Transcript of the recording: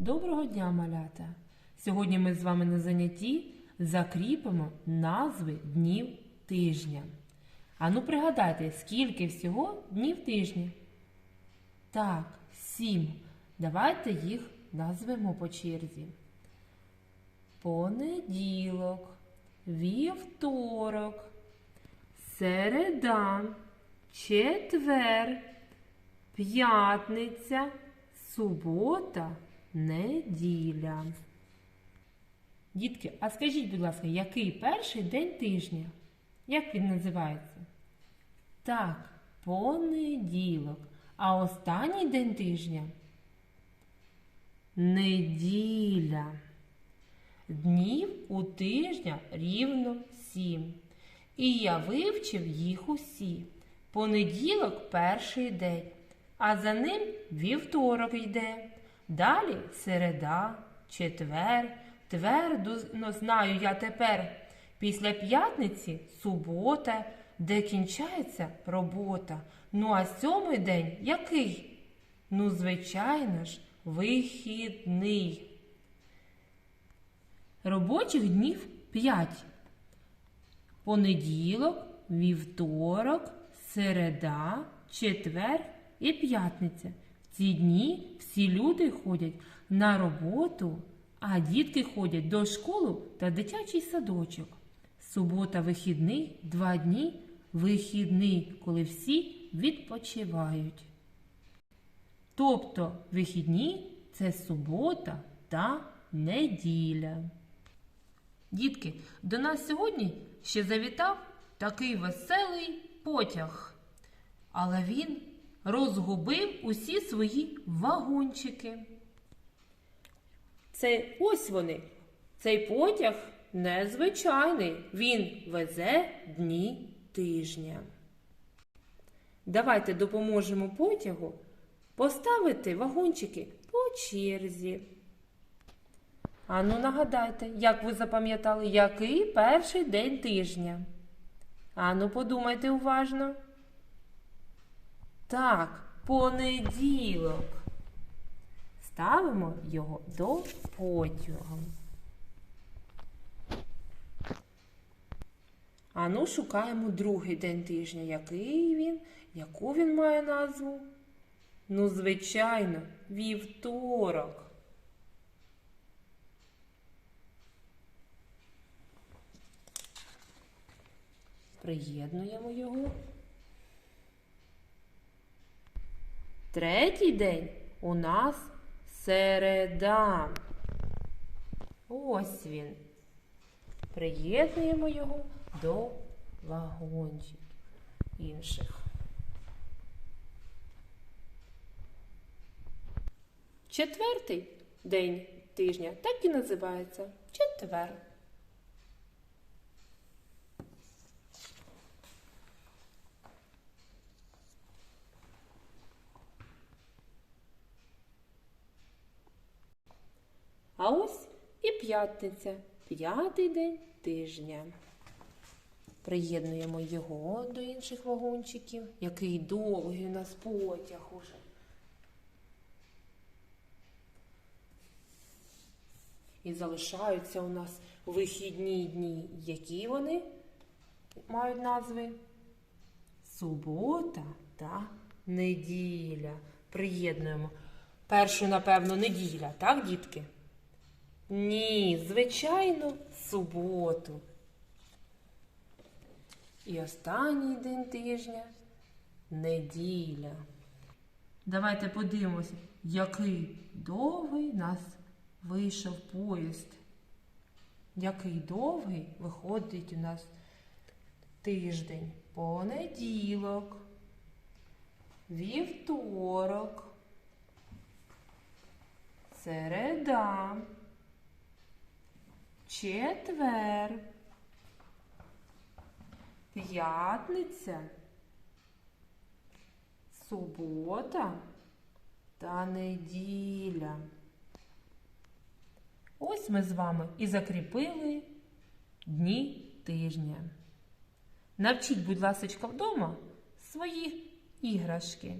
Доброго дня, малята! Сьогодні ми з вами на занятті закріпимо назви днів тижня. Ану пригадайте, скільки всього днів тижня? Так, сім. Давайте їх назвемо по черзі. Понеділок, вівторок, середа, четвер, п'ятниця, субота, неділя. Дітки, а скажіть, будь ласка, який перший день тижня? Як він називається? Так, понеділок. А останній день тижня? Неділя. Днів у тижня рівно сім. І я вивчив їх усі. Понеділок перший день, а за ним вівторок йде. Далі середа, четвер, твердо ну, знаю я тепер. Після п'ятниці субота, де кінчається робота. Ну а сьомий день який? Ну, звичайно ж, вихідний. Робочих днів п'ять. Понеділок, вівторок, середа, четвер і п'ятниця. Ці дні всі люди ходять на роботу, а дітки ходять до школи та дитячий садочок. Субота вихідний, два дні вихідний, коли всі відпочивають. Тобто вихідні це субота та неділя. Дітки, до нас сьогодні ще завітав такий веселий потяг. Але він розгубив усі свої вагончики. Це ось вони. Цей потяг незвичайний. Він везе дні тижня. Давайте допоможемо потягу поставити вагончики по черзі. Ану, нагадайте, як ви запам'ятали, який перший день тижня? Ану, подумайте уважно. Так, понеділок. Ставимо його до потягу. Ану, шукаємо другий день тижня. Який він? Яку він має назву? Ну, звичайно, вівторок. Приєднуємо його. Третій день у нас середа. Ось він. Приєднуємо його до вагончиків інших. Четвертий день тижня так і називається четвер. А ось і п'ятниця, п'ятий день тижня. Приєднуємо його до інших вагончиків. Який довгий у нас потяг уже. І залишаються у нас вихідні дні. Які вони мають назви? Субота та неділя. Приєднуємо. Першу, напевно, неділя, так, дітки? Ні, звичайно, суботу. І останній день тижня неділя. Давайте подивимося, який довгий нас вийшов поїзд. Який довгий виходить у нас тиждень. Понеділок, вівторок, середа, четвер, п'ятниця, субота та неділя. Ось ми з вами і закріпили дні тижня. Навчіть, будь ласка, вдома свої іграшки.